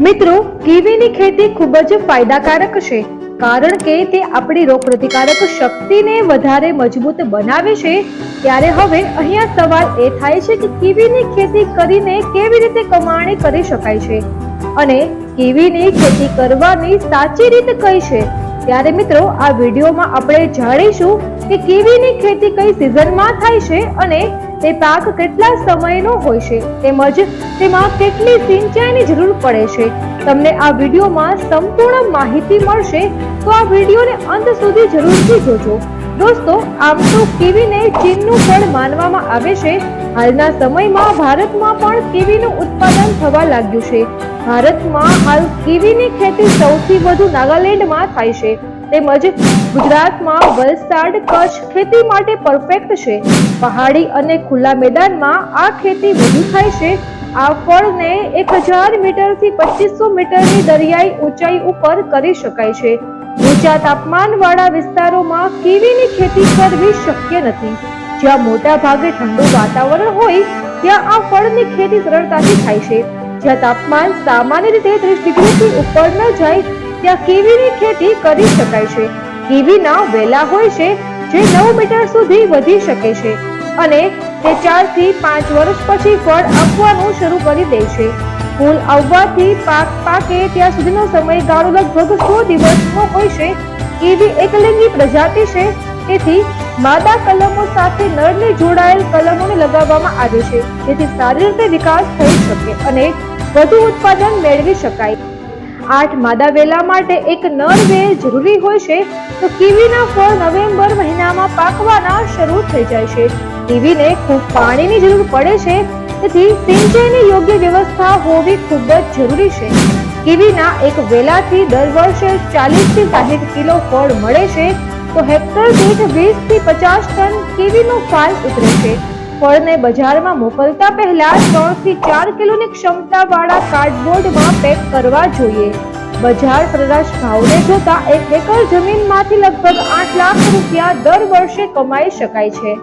મિત્રો, કીવીની ખેતી ખૂબ જ ફાયદાકારક છે, કારણ કે તે આપણી રોગપ્રતિકારક શક્તિને વધારે મજબૂત બનાવે છે. ત્યારે હવે અહીંયા સવાલ એ થાય છે કે કીવીની ખેતી કરીને કેવી રીતે કમાણી કરી શકાય છે અને કીવીની ખેતી કરવાની સાચી રીત કઈ છે? ત્યારે મિત્રો, આ વિડીયોમાં આપણે જાણીશું કે કીવીની ખેતી કઈ સિઝનમાં થાય છે અને તે પાક કેટલા સમયનો હોય છે તેમજ તેમાં કેટલી સિંચાઈની જરૂર પડે છે. તમને આ વિડીયોમાં સંપૂર્ણ માહિતી મળશે તો આ વિડીયોને અંત સુધી જરૂરથી જોજો. દોસ્તો, આમ તો કીવીને ચીનનું ફળ માનવામાં આવે છે. હાલના સમયમાં ભારતમાં પણ કીવીનું ઉત્પાદન થવા લાગ્યું છે. ભારતમાં હાલ કીવીની ખેતી સૌથી વધુ નાગાલેન્ડમાં થાય છે. તેમજ ગુજરાતમાં વલસાડ કચ્છ ખેતી માટે પરફેક્ટ છે. પહાડી અને ખુલ્લા મેદાનમાં આ ખેતી વધુ થાય છે. આ ફળને એક હજાર મીટરથી પચીસો મીટરની દરિયાઈ ઊંચાઈ ઉપર કરી શકાય છે. ઊંચા તાપમાનવાળા વિસ્તારોમાં કીવીની ખેતી કરવી શક્ય નથી. જ્યાં મોટા ભાગે ઠંડુ વાતાવરણ હોય, ત્યાં આ ફળની ખેતી સરળતાથી થાય છે. જ્યાં તાપમાન સામાન્ય રીતે ત્રીસ ડિગ્રીથી ઉપર ન જાય, ત્યાં કીવીની ખેતી કરી શકાય છે. કીવીના વેલા હોય છે જે નવ મીટર સુધી વધી શકે છે અને તે ચારથી પાંચ વર્ષ પછી ફળ આપવાનું શરૂ કરી દે છે. ફૂલ આવવાથી પાક પાકે ત્યાં સુધીનો સમયગાળો લગભગ સો દિવસનો હોય છે. કીવી એકલિંગી પ્રજાતિ છે, તેથી માદા કલમો સાથે નરને જોડાયેલ કલમોને લગાવવામાં આવે છે. જેથી સારી રીતે વિકાસ થઈ શકે અને વધુ ઉત્પાદન મેળવી શકાય. આઠ માદા વેલા માટે એક નર વેલ જરૂરી હોય છે, તો કીવીના ફળ નવેમ્બર મહિનામાં પાકવાના શરૂ થઈ જાય છે. કીવીને ખૂબ પાણીની જરૂર પડે છે, તેથી સિંચાઈની યોગ્ય વ્યવસ્થા હોવી ખૂબ જ જરૂરી છે. કીવીના એક વેલાથી દર વર્ષે ચાલીસથી સાહીઠ કિલો ફળ મળે છે, તો હેક્ટર દીઠ વીસથી પચાસ ટન કીવીનો ફાલ ઉતરે છે. ફળને બજારમાં મોકલતા પહેલા ત્રણથી ચાર કિલોની ક્ષમતા વાળા કાર્ડબોર્ડમાં પેક કરવા જોઈએ. બજાર સરેરાશ ભાવને જોતા એક એકર જમીનમાંથી લગભગ આઠ લાખ રૂપિયા દર વર્ષે કમાઈ શકાય છે.